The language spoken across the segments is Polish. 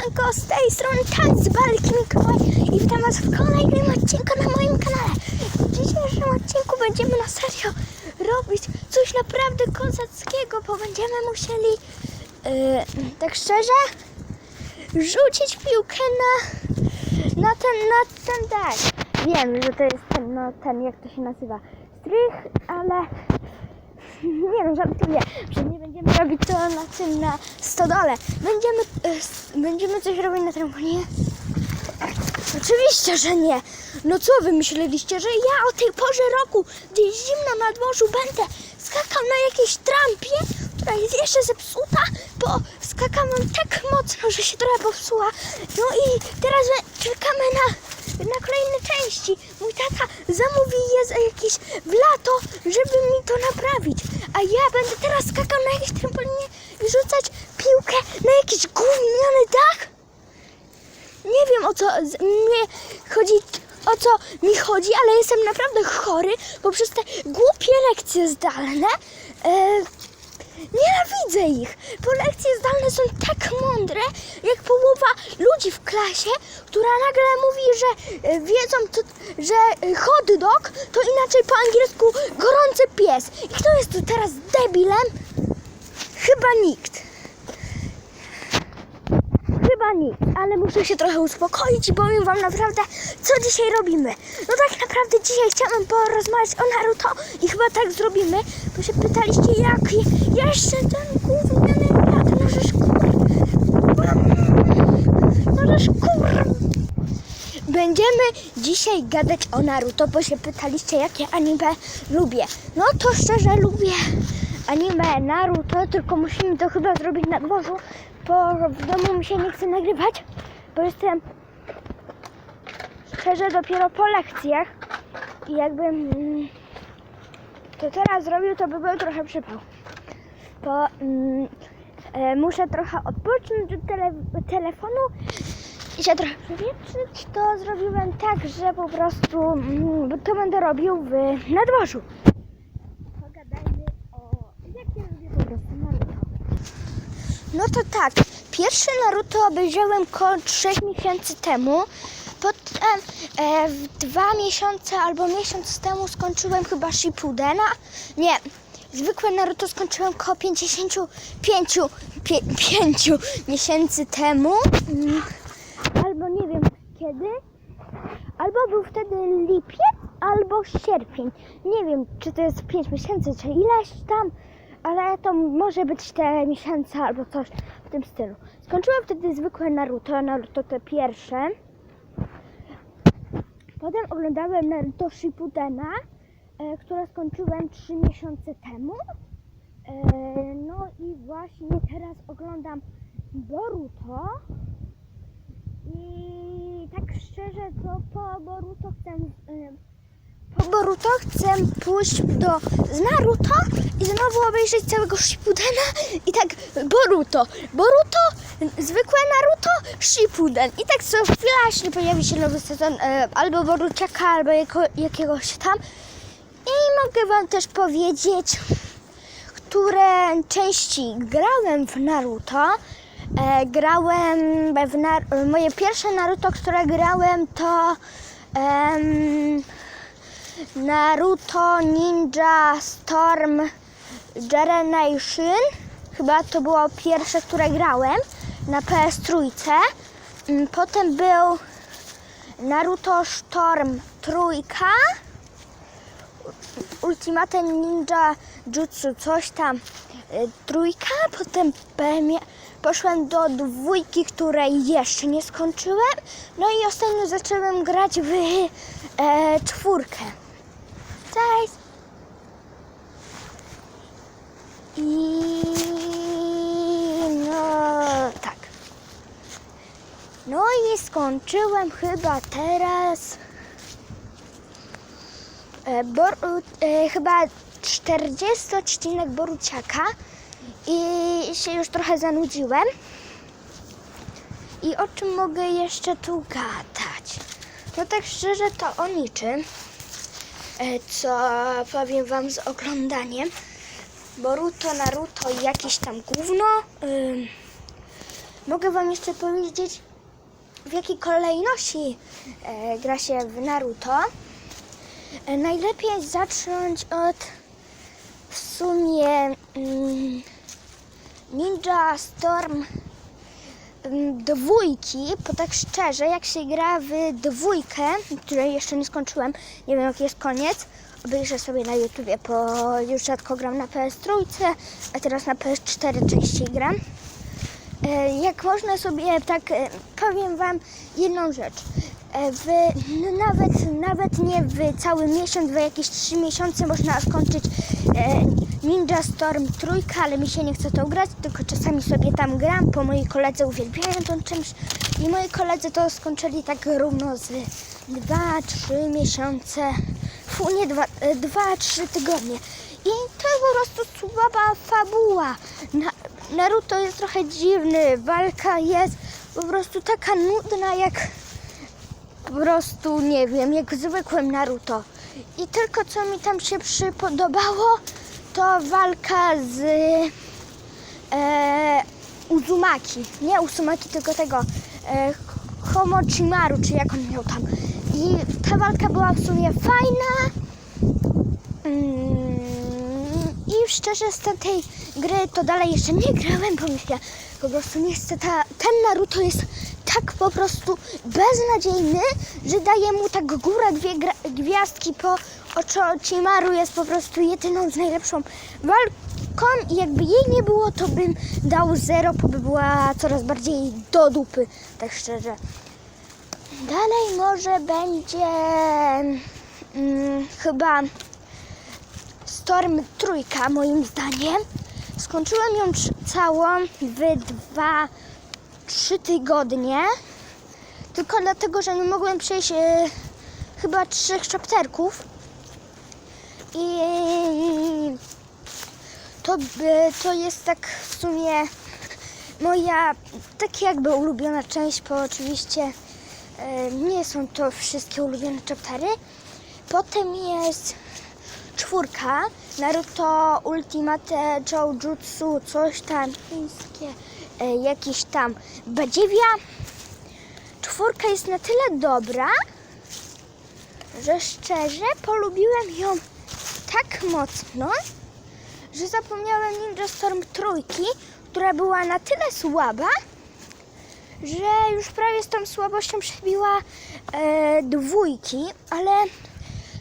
Siemanko, z tej strony Tanc Balki Mikołaj i witam was w kolejnym odcinku na moim kanale. W dzisiejszym odcinku będziemy na serio robić coś naprawdę kozackiego, bo będziemy musieli, yy, tak szczerze, rzucić piłkę na, na ten, na ten dach. Wiem, że to jest ten, no ten, jak to się nazywa, strych, ale nie no, żartuję, że nie będziemy robić to na tym, na stodole. Będziemy, s- będziemy coś robić na trampolinie? Oczywiście, że nie. No co wy myśleliście, że ja o tej porze roku, gdzie jest zimno na dworzu, będę skakał na jakiejś trampie, która jest jeszcze zepsuta, bo skakałem tak mocno, że się trochę popsuła. No i teraz czekamy na, na kolejne części. Mój tata zamówi je za jakieś w lato, żeby mi to naprawić. A ja będę teraz skakał na jakiejś trampolinie i rzucać piłkę na jakiś gówniany dach. Nie wiem o co mnie chodzi, o co mi chodzi, ale jestem naprawdę chory, bo przez te głupie lekcje zdalne e, nienawidzę ich. Bo lekcje zdalne są tak mądre, jak połowa ludzi w klasie, która nagle mówi, że e, wiedzą, to, że e, hot dog to inaczej po angielsku gorący pies. I kto jest tu teraz debilem? Chyba nikt. Chyba ale muszę się trochę uspokoić i powiem wam naprawdę, co dzisiaj robimy. No tak naprawdę dzisiaj chciałam porozmawiać o Naruto i chyba tak zrobimy, bo się pytaliście jak jeszcze ten gówniany brat, no żeż kur... No żeż kur... Będziemy dzisiaj gadać o Naruto, bo się pytaliście jakie anime lubię. No to szczerze lubię anime Naruto, tylko musimy to chyba zrobić na dworzu, bo w domu mi się nie chce nagrywać, bo jestem szczerze dopiero po lekcjach i jakbym mm, to teraz zrobił, to by był trochę przypał. Bo mm, e, muszę trochę odpocząć od tele, telefonu i się trochę przewietrzyć, to zrobiłem tak, że po prostu mm, to będę robił w nadworzu. Pogadajmy o jakie lubię po prostu Naruto. No to tak, pierwszy Naruto obejrzałem koło 3 miesięcy temu. Potem e, dwa miesiące albo miesiąc temu skończyłem chyba Shippudena. Nie, zwykłe Naruto skończyłem koło 55 pie, 5 miesięcy temu. Albo nie wiem kiedy. Albo był wtedy lipiec, albo sierpień. Nie wiem, czy to jest 5 miesięcy, czy ileś tam, ale to może być te miesiące albo coś w tym stylu. Skończyłem wtedy zwykłe Naruto, Naruto te pierwsze. Potem oglądałem Naruto Shippudena, e, które skończyłem 3 miesiące temu. E, no i właśnie teraz oglądam Boruto. I tak szczerze, to po Boruto chcę. y, Po Boruto chcę pójść do z Naruto i znowu obejrzeć całego Shippudena i tak Boruto, Boruto, zwykłe Naruto, Shippuden i tak co chwila, jeśli pojawi się nowy sezon e, albo Boruciaka, albo jako, jakiegoś tam i mogę wam też powiedzieć, które części grałem w Naruto. E, grałem w moje pierwsze Naruto, które grałem to em, Naruto Ninja Storm Generation. Chyba to było pierwsze, które grałem na PS Trójce. Mm, Potem był Naruto Storm Trójka. Ultimate Ninja Jutsu, coś tam y, trójka, potem poszłem do dwójki, której jeszcze nie skończyłem, no i ostatnio zacząłem grać w e, czwórkę. I no tak. No i skończyłem chyba teraz e, Bor, e, chyba 40 odcinek Boruciaka i się już trochę zanudziłem. I o czym mogę jeszcze tu gadać? No tak szczerze to o niczym, co powiem wam z oglądaniem. Boruto, Naruto i jakieś tam gówno. Ym, mogę Wam jeszcze powiedzieć, w jakiej kolejności e, gra się w Naruto. E, najlepiej zacząć od w sumie mm, Ninja Storm dwójki, bo tak szczerze, jak się gra w dwójkę, której jeszcze nie skończyłem, nie wiem jaki jest koniec, obejrzę sobie na YouTubie, bo już rzadko gram na PS3, a teraz na PS4 częściej gram. E, Jak można sobie, tak e, powiem Wam jedną rzecz. E, W, no nawet, nawet nie w cały miesiąc, w jakieś trzy miesiące można skończyć Ninja Storm trójkę, ale mi się nie chce to grać, tylko czasami sobie tam gram, bo moi koledzy uwielbiają tą czymś i moi koledzy to skończyli tak równo z 2-3 miesiące, fu, nie 2-3 tygodnie. I to po prostu słaba fabuła. Na, Naruto jest trochę dziwny, walka jest po prostu taka nudna jak po prostu, nie wiem, jak zwykłym Naruto. I tylko co mi tam się przypodobało, to walka z e, Uzumaki. Nie Uzumaki, tylko tego e, Homochimaru, czy jak on miał tam. I ta walka była w sumie fajna. Mm, I szczerze z tej gry to dalej jeszcze nie grałem, bo myślę, po prostu nie ta, ten Naruto jest tak po prostu beznadziejny, że daje mu tak górę dwie gwiazdki, po Orochimaru jest po prostu jedyną z najlepszą walką i jakby jej nie było, to bym dał zero, bo by była coraz bardziej do dupy, tak szczerze. Dalej może będzie mm, chyba Storm trójka moim zdaniem. Skończyłem ją całą w dwa, trzy tygodnie. Tylko dlatego, że nie mogłem przejść e, chyba trzech chapterków. I to, to jest tak w sumie moja tak jakby ulubiona część, bo oczywiście e, nie są to wszystkie ulubione chaptery. Potem jest czwórka, Naruto Ultimate Joujutsu, coś tam, chińskie, e, jakiś tam badziewia. Czwórka jest na tyle dobra, że szczerze polubiłem ją tak mocno, że zapomniałem Ninja Storm trójki, która była na tyle słaba, że już prawie z tą słabością przebiła e, dwójki, ale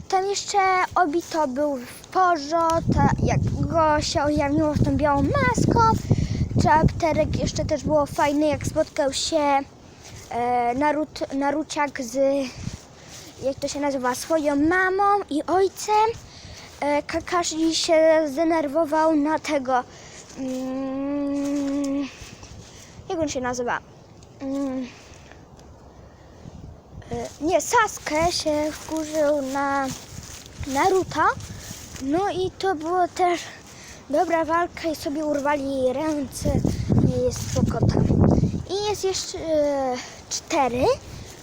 tam jeszcze Obito był w porzo, ta, jak go się ujawniło z tą białą maską. Chapterek jeszcze też było fajny, jak spotkał się e, Narut, Naruciak z, jak to się nazywa, swoją mamą i ojcem. E, Kakashi się zdenerwował na tego, mm, jak on się nazywa? Mm, e, nie, Sasuke się wkurzył na Naruto. No i to było też dobra walka i sobie urwali ręce i spoko. I jest jeszcze e, cztery,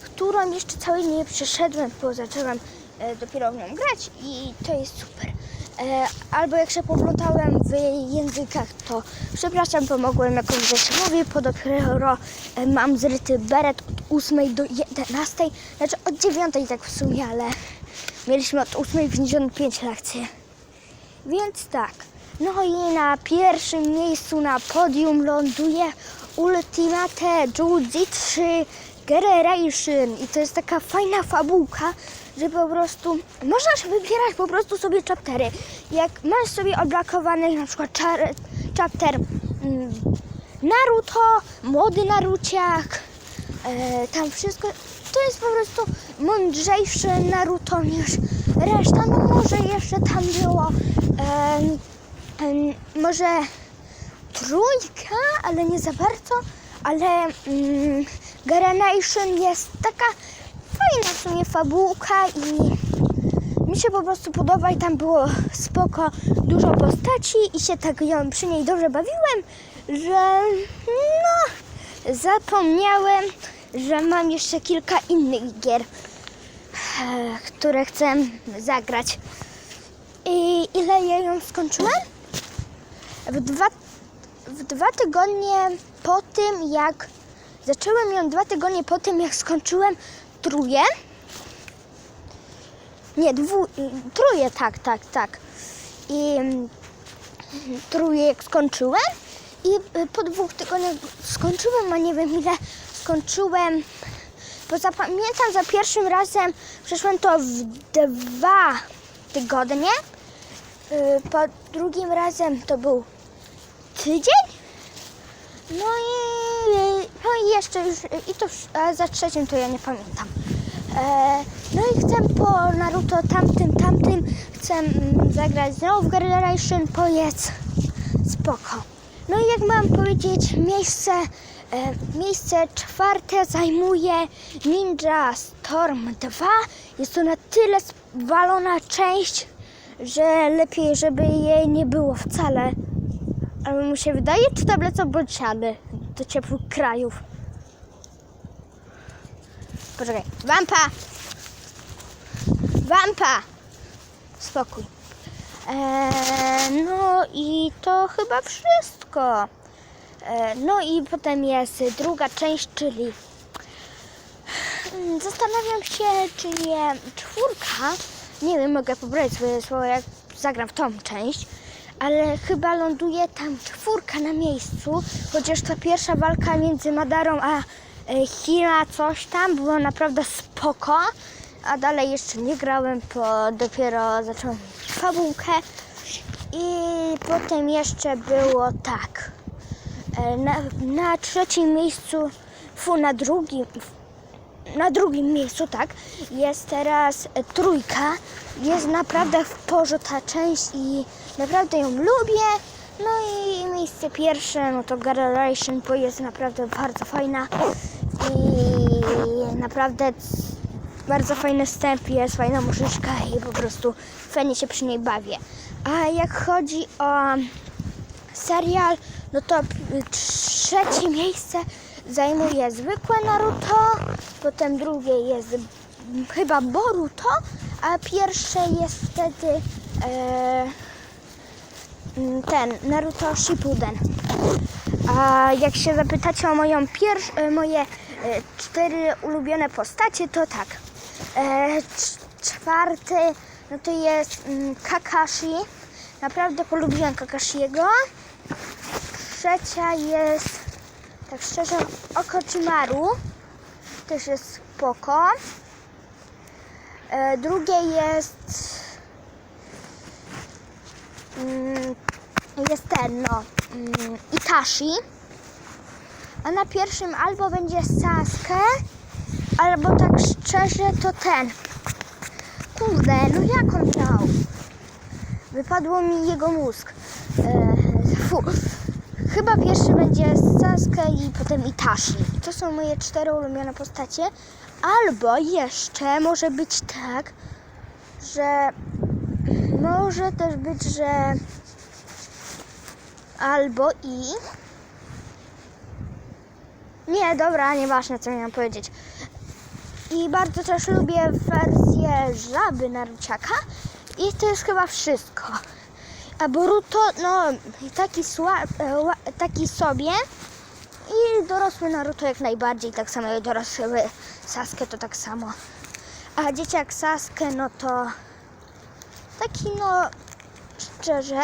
którą jeszcze całej nie przeszedłem, bo zacząłem dopiero w nią grać i to jest super. E, albo jak się poplątałem w językach, to przepraszam, pomogłem jakąś zeszywowi, bo dopiero e, mam zryty beret od 8 do 11, znaczy od 9 tak w sumie, ale mieliśmy od 8.55 lekcję. Więc tak, no i na pierwszym miejscu na podium ląduje Ultimate Jiu-Jitsu Generation i to jest taka fajna fabułka, że po prostu możesz wybierać po prostu sobie chaptery. Jak masz sobie odblokowany na przykład czar- chapter mm, Naruto, młody Naruciak, e, tam wszystko, to jest po prostu mądrzejszy Naruto niż reszta. No może jeszcze tam było em, em, może trójka, ale nie za bardzo, ale mm, Generation jest taka fajna w sumie fabułka i mi się po prostu podoba i tam było spoko, dużo postaci i się tak ją przy niej dobrze bawiłem, że no zapomniałem, że mam jeszcze kilka innych gier, e, które chcę zagrać. I ile ja ją skończyłem? W dwa, w dwa tygodnie po tym, jak zacząłem ją dwa tygodnie po tym, jak skończyłem truje. Nie, dwu, truje, tak, tak, tak. I mm, truje jak skończyłem i y, po dwóch tygodniach skończyłem, a nie wiem ile skończyłem. Bo zapamiętam za pierwszym razem, przeszłem to w dwa tygodnie. Y, Po drugim razem to był tydzień. No i, no i jeszcze już, i to za trzecim to ja nie pamiętam. E, no i chcę po Naruto tamtym, tamtym, chcę mm, zagrać znowu w Generation, bo jest spoko. No i jak mam powiedzieć, miejsce, e, miejsce czwarte zajmuje Ninja Storm 2. Jest to na tyle zwalona część, że lepiej, żeby jej nie było wcale. Ale mu się wydaje, czy tam lecą bociany do ciepłych krajów. Poczekaj. Wampa! Wampa! Spokój. Eee, no i to chyba wszystko. Eee, no i potem jest druga część, czyli Mm, Zastanawiam się, czy nie czwórka, nie wiem, mogę pobrać swoje słowa, jak zagram w tą część, ale chyba ląduje tam czwórka na miejscu, chociaż ta pierwsza walka między Madarą a e, Hina coś tam było naprawdę spoko, a dalej jeszcze nie grałem, bo dopiero zacząłem fabułkę i potem jeszcze było tak, e, na, na trzecim miejscu, fu, na drugim, na drugim miejscu, tak, jest teraz e, trójka. Jest naprawdę w porze ta część i naprawdę ją lubię. No i miejsce pierwsze, no to Generation, bo jest naprawdę bardzo fajna i naprawdę bardzo fajny wstęp, jest fajna muszyczka i po prostu fajnie się przy niej bawię. A jak chodzi o serial, no to trzecie miejsce zajmuje zwykłe Naruto, potem drugie jest chyba Boruto, a pierwsze jest wtedy e, ten Naruto Shippuden. A jak się zapytacie o moją pierwsz, e, moje e, cztery ulubione postacie, to tak. E, cz- czwarty, no to jest mm, Kakashi. Naprawdę polubiłem Kakashiego. Trzecia jest, tak szczerze, Okochimaru. Też jest spoko. Drugie jest mm, jest ten, no, mm, Itachi. A na pierwszym albo będzie Sasuke, albo tak szczerze to ten. Kurde, no jak on miał? Wypadło mi jego mózg. E, fu. Chyba pierwszy będzie Sasuke i potem Itachi. I to są moje cztery ulubione postacie. Albo jeszcze może być tak, że może też być, że albo i nie, dobra, nieważne co miałam powiedzieć. I bardzo też lubię wersję żaby Naruciaka i to jest chyba wszystko. A Boruto, no taki, sła, e, taki sobie i dorosły Naruto jak najbardziej, tak samo jak dorosły Sasuke to tak samo. A dzieciak Sasuke, no to taki no szczerze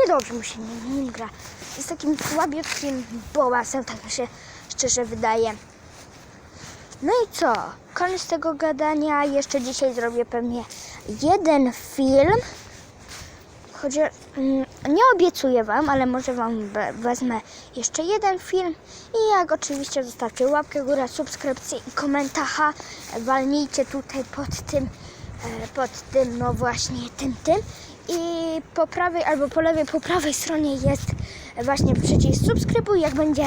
niedobrze mu się nim, gra. Jest takim słabiutkim bołasem, tak się szczerze wydaje. No i co? Koniec tego gadania. Jeszcze dzisiaj zrobię pewnie jeden film. Chociaż mm, nie obiecuję Wam, ale może Wam we- wezmę jeszcze jeden film. I jak oczywiście zostawcie łapkę górę, subskrypcję i komentarza. Walnijcie tutaj pod tym, e, pod tym, no właśnie tym, tym. I po prawej albo po lewej, po prawej stronie jest właśnie przycisk subskrybuj. Jak będzie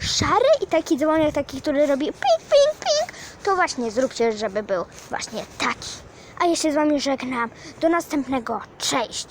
szary i taki dzwonek, taki, który robi ping, ping, ping, to właśnie zróbcie, żeby był właśnie taki. A się z Wami żegnam. Do następnego. Cześć!